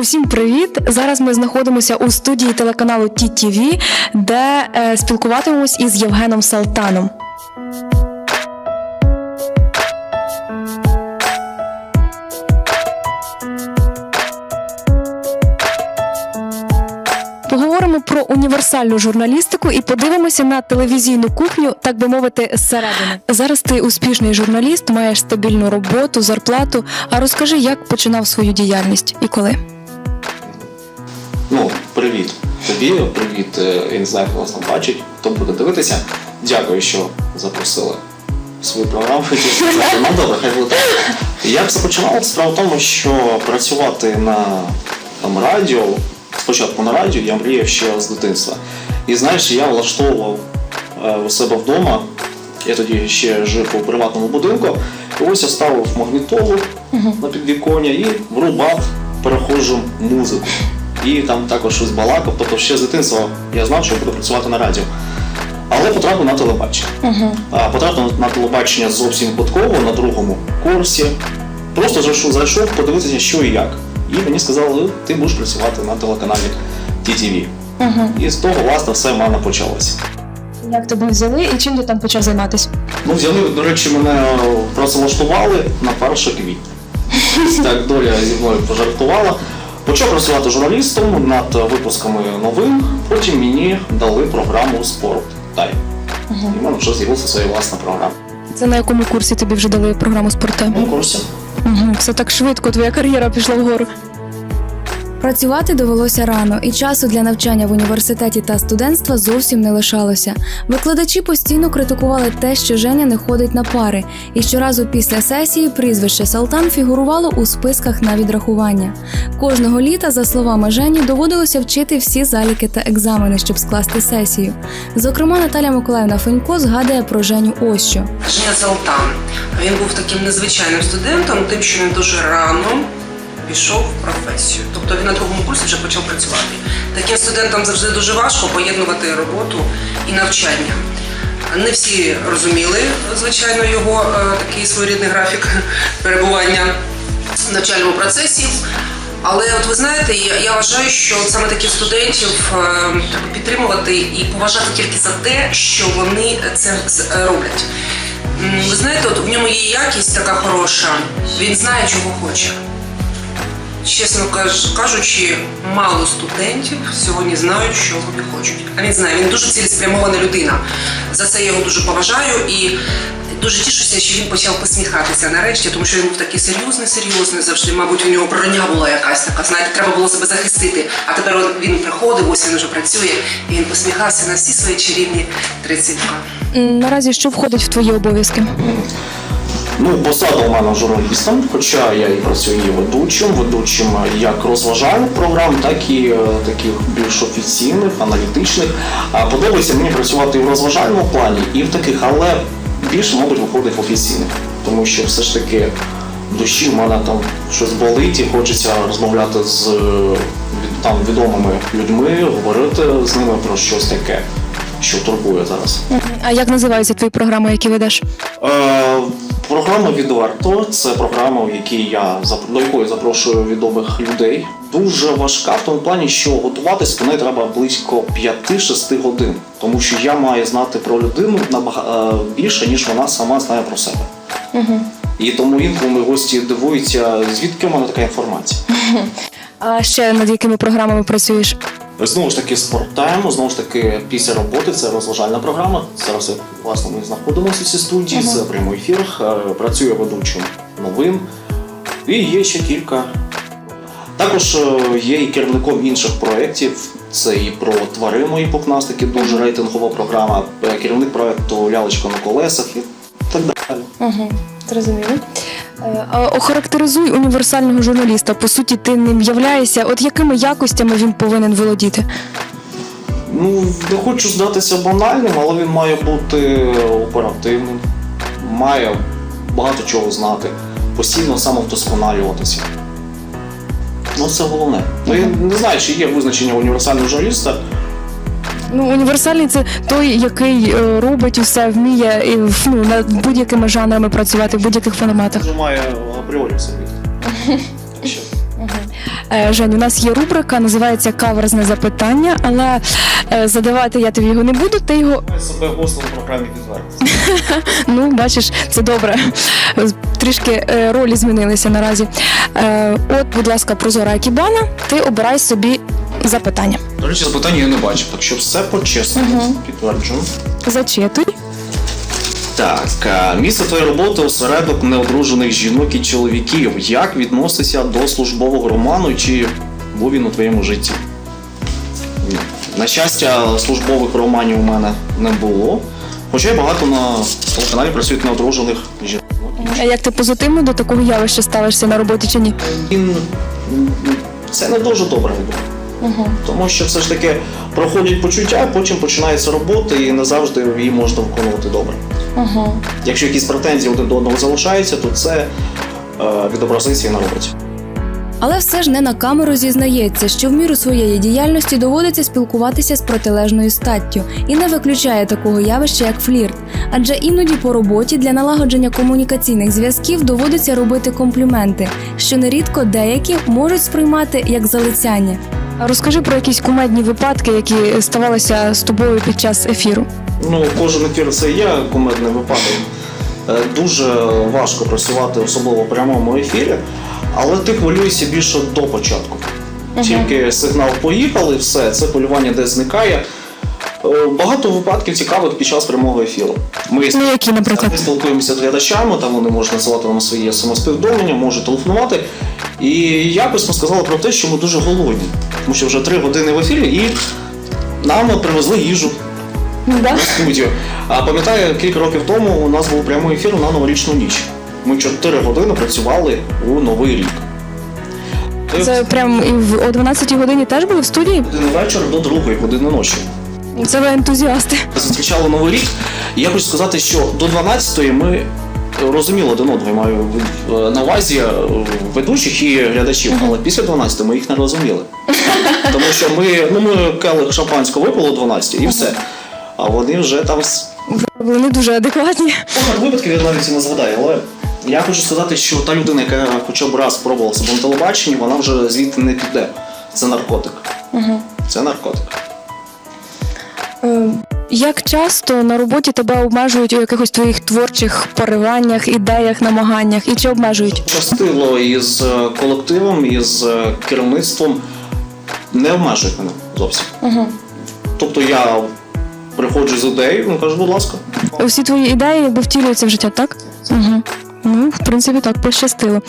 Усім привіт! Зараз ми знаходимося у студії телеканалу ТІТІВІ, де е, спілкуватимемось із Євгеном Салтаном. Поговоримо про універсальну журналістику і подивимося на телевізійну кухню, так би мовити, зсередини. Зараз ти успішний журналіст, маєш стабільну роботу, зарплату. А розкажи, як починав свою діяльність і коли? Ну, привіт тобі, привіт, е, я не знаю, хто вас там бачить, хто буде дивитися. Дякую, що запросили свою програму. Ну добре, хай буде. Як це починалося? Справа в тому, що працювати на там, радіо, спочатку на радіо, я мріяв ще з дитинства. І знаєш, я влаштовував е, у себе вдома. Я тоді ще жив у приватному будинку. І ось я ставив магнітолу на підвіконня і врубав перехожу музику. І там також щось балакав. Тобто ще з дитинства я знав, що я буду працювати на радіо. Але потрапив на телебачення. А потрапив на телебачення зовсім випадково на другому курсі. Просто зайшов, зайшов подивитися, що і як. І мені сказали, ти будеш працювати на телеканалі TTV. І з того, власне, все в мене почалося. Як тебе взяли і чим ти там почав займатися? Ну, взяли, до речі, мене працевлаштували на 1 квітня. Так, доля зі мною пожартувала. Почав працювати журналістом над випусками новин, потім мені дали програму спорт Тайм. І в мене вже з'явилася своя власна програма. Це на якому курсі тобі вже дали програму спорттайм? На курсі. Угу. Все так швидко, твоя кар'єра пішла вгору. Працювати довелося рано, і часу для навчання в університеті та студентства зовсім не лишалося. Викладачі постійно критикували те, що Женя не ходить на пари, і щоразу після сесії прізвище Салтан фігурувало у списках на відрахування. Кожного літа, за словами Жені, доводилося вчити всі заліки та екзамени, щоб скласти сесію. Зокрема, Наталя Миколаївна Фенько згадує про Женю ось що. Женя Залтан. Він був таким незвичайним студентом, тим, що він дуже рано пішов в професію. Тобто він на другому курсі вже почав працювати. Таким студентам завжди дуже важко поєднувати роботу і навчання. Не всі розуміли, звичайно, його е, такий своєрідний графік перебування в навчальному процесі. Але от ви знаєте, я, я вважаю, що саме таких студентів е, треба підтримувати і поважати тільки за те, що вони це е, роблять. Ви знаєте, от в ньому є якість така хороша, він знає, чого хоче. Чесно кажу- кажучи, мало студентів сьогодні знають, що вони хочуть. А він знає, він дуже цілеспрямована людина. За це я його дуже поважаю і дуже тішуся, що він почав посміхатися нарешті, тому що він був такий серйозний, серйозний завжди. Мабуть, у нього броня була якась така. Знаєте, треба було себе захистити. А тепер він приходив, ось він вже працює, і він посміхався на всі свої чарівні 32. М, Наразі що входить в твої обов'язки? Ну, посада у мене журналістом, хоча я і працюю і ведучим, ведучим як розважальних програм, так і е, таких більш офіційних, аналітичних. А подобається мені працювати і в розважальному плані, і в таких, але більше, мабуть, виходить в офіційних. Тому що все ж таки в душі в мене там щось болить і хочеться розмовляти з е, там відомими людьми, говорити з ними про щось таке, що турбує зараз. А як називаються твої програми, які ведеш? Е, Програма відверто це програма, в якій я до якої запрошую відомих людей. Дуже важка в тому плані, що готуватись до неї треба близько 5-6 годин, тому що я маю знати про людину набагато більше, ніж вона сама знає про себе. І тому інколи мої гості дивуються, звідки в мене така інформація. А ще над якими програмами працюєш? Знову ж таки, спорттайм, знову ж таки, після роботи це розважальна програма. Зараз власне ми знаходимося в цій студії, це прямий ефір. Е, Працює ведучим новин. І є ще кілька. Також е, є і керівником інших проєктів. Це і про тварин мої пухнастики, дуже рейтингова програма, е, керівник проєкту Лялечка на колесах і так далі. Угу, зрозуміло. Е, охарактеризуй універсального журналіста. По суті, ти ним являєшся. От якими якостями він повинен володіти? Ну, не хочу здатися банальним, але він має бути оперативним, має багато чого знати, постійно самовдосконалюватися. Ну, це головне. Ну, я не знаю, чи є визначення універсального журналіста. Ну, універсальний це той, який е, робить усе, вміє і, ну, над будь-якими жанрами працювати в будь-яких форматах. Вже має апріорі в собі. Що, Е, Жень, у нас є рубрика, називається Каверзне запитання, але е, задавати я тобі його не буду. Ти його Себе гостем в програмі відвертості. ну бачиш, це добре. Трішки е, ролі змінилися наразі. Е, От, будь ласка, прозора Акібана, ти обирай собі запитання. До речі, запитання я не бачив, так що все по-чесному підтверджую. Зачитуй. Так, а, місце твоєї роботи осередок неодружених жінок і чоловіків. Як відноситься до службового роману, чи був він у твоєму житті? На щастя, службових романів у мене не було. Хоча й багато на телеканалі працюють неодружених жінок. А як ти позитивно до такого явища ставишся на роботі чи ні? Він це не дуже добре відомо. Тому що все ж таки проходять почуття, потім починається робота, і не завжди її можна виконувати добре. Якщо якісь претензії один до одного залишаються, то це е, відобразиться і на роботі. Але все ж не на камеру зізнається, що в міру своєї діяльності доводиться спілкуватися з протилежною статтю і не виключає такого явища, як флірт. Адже іноді по роботі для налагодження комунікаційних зв'язків доводиться робити компліменти, що нерідко деякі можуть сприймати як залицяння. Розкажи про якісь кумедні випадки, які ставалися з тобою під час ефіру. Ну, кожен ефір це є кумедний випадок. Е, Дуже важко працювати, особливо в прямому ефірі, але ти хвилюєшся більше до початку. Тільки сигнал поїхали, все, це хвилювання десь зникає. Е, Багато випадків цікавих під час прямого ефіру. Ми Ну, які, наприклад? Ми спілкуємося з глядачами, там вони можуть насилати нам свої самосповідомлення, можуть телефонувати. І якось ми сказали про те, що ми дуже голодні, тому що вже три години в ефірі і нам привезли їжу Да? в студію. А пам'ятаю, кілька років тому у нас був прямий ефір на новорічну ніч. Ми 4 години працювали у новий рік. Це прям і в о 12 годині теж були в студії. години вечора до другої години ночі. Це ви ентузіасти. Зустрічали новий рік. І я хочу сказати, що до 12-ї ми розуміли один одного, я маю е, на увазі е, ведучих і глядачів, але після 12 ми їх не розуміли. Тому що ми, ну ми келих шампанського випили о 12 і все. А вони вже там Вони дуже адекватні. Багато випадків я навіть не згадаю, але я хочу сказати, що та людина, яка хоча б раз спробувала себе на телебаченні, вона вже звідти не піде. Це наркотик. Це наркотик. Е, Як часто на роботі тебе обмежують у якихось твоїх творчих пориваннях, ідеях, намаганнях? І чи обмежують? Щастило із е, колективом, із е, керівництвом не обмежують мене зовсім. Тобто я приходжу з ідеєю, ну кажу, будь ласка. Всі твої ідеї якби втілюються в життя, так? Угу. Ну, в принципі, так пощастило.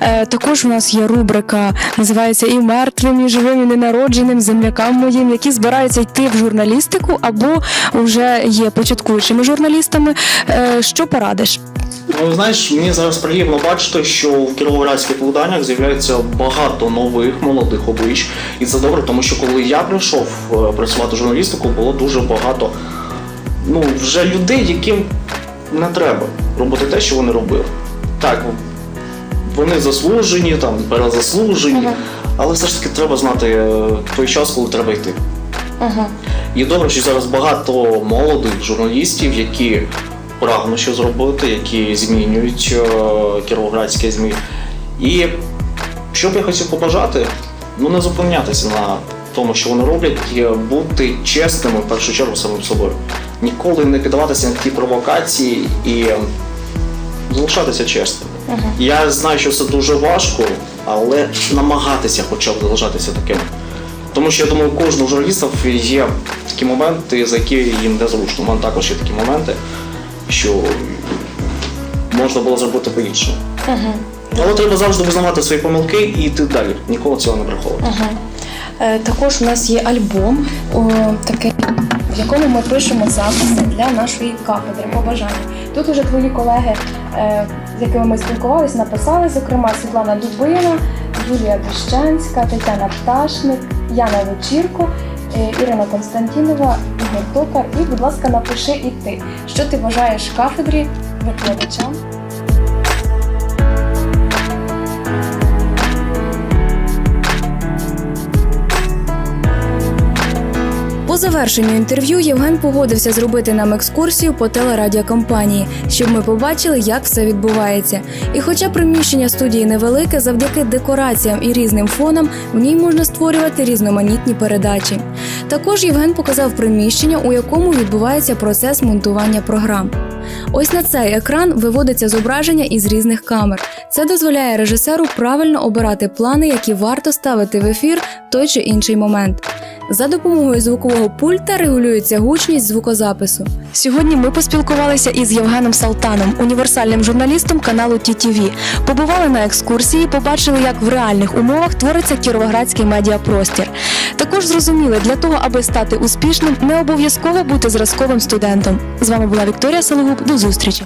Е, також у нас є рубрика, називається І мертвим, і живим, і ненародженим землякам моїм, які збираються йти в журналістику або вже є початкуючими журналістами. Е, що порадиш? Ну, знаєш, мені зараз приємно бачити, що в кіровоградських виданнях з'являється багато нових молодих облич. І це добре, тому що коли я прийшов е, працювати в журналістику, було дуже багато ну, вже людей, яким не треба робити те, що вони робили. Так, вони заслужені, там, перезаслужені, але все ж таки треба знати е, той час, коли треба йти. І добре, що зараз багато молодих журналістів, які прагнуть що зробити, які змінюють е, кіровоградське ЗМІ. І що б я хотів побажати, ну не зупинятися на тому, що вони роблять, і бути чесними в першу чергу самим собою. Ніколи не піддаватися на такі провокації і е, залишатися чесними. Я знаю, що це дуже важко, але намагатися хоча б залишатися такими. Тому що я думаю, у кожного журналіста є такі моменти, за які їм незручно. У мене також є такі моменти, що можна було зробити по-іншому. Але треба завжди визнавати свої помилки і йти далі. Ніколи цього не приховувати. Е, Також у нас є альбом, о, такий, в якому ми пишемо записи для нашої кафедри побажання. Тут уже твої колеги, е, з якими ми спілкувалися, написали, зокрема Світлана Дубина, Юлія Дощанська, Тетяна Пташник, Яна Вечірко, е, Ірина Константінова, Ігор Токар. І, будь ласка, напиши і ти, що ти бажаєш кафедрі, викладачам. Завершенню інтерв'ю Євген погодився зробити нам екскурсію по телерадіокомпанії, щоб ми побачили, як все відбувається. І хоча приміщення студії невелике, завдяки декораціям і різним фонам в ній можна створювати різноманітні передачі. Також Євген показав приміщення, у якому відбувається процес монтування програм. Ось на цей екран виводиться зображення із різних камер. Це дозволяє режисеру правильно обирати плани, які варто ставити в ефір той чи інший момент. За допомогою звукового пульта регулюється гучність звукозапису. Сьогодні ми поспілкувалися із Євгеном Салтаном, універсальним журналістом каналу TTV. Побували на екскурсії, побачили, як в реальних умовах твориться кіровоградський медіапростір. Також зрозуміли, для того, аби стати успішним, не обов'язково бути зразковим студентом. З вами була Вікторія Сологуб. До зустрічі!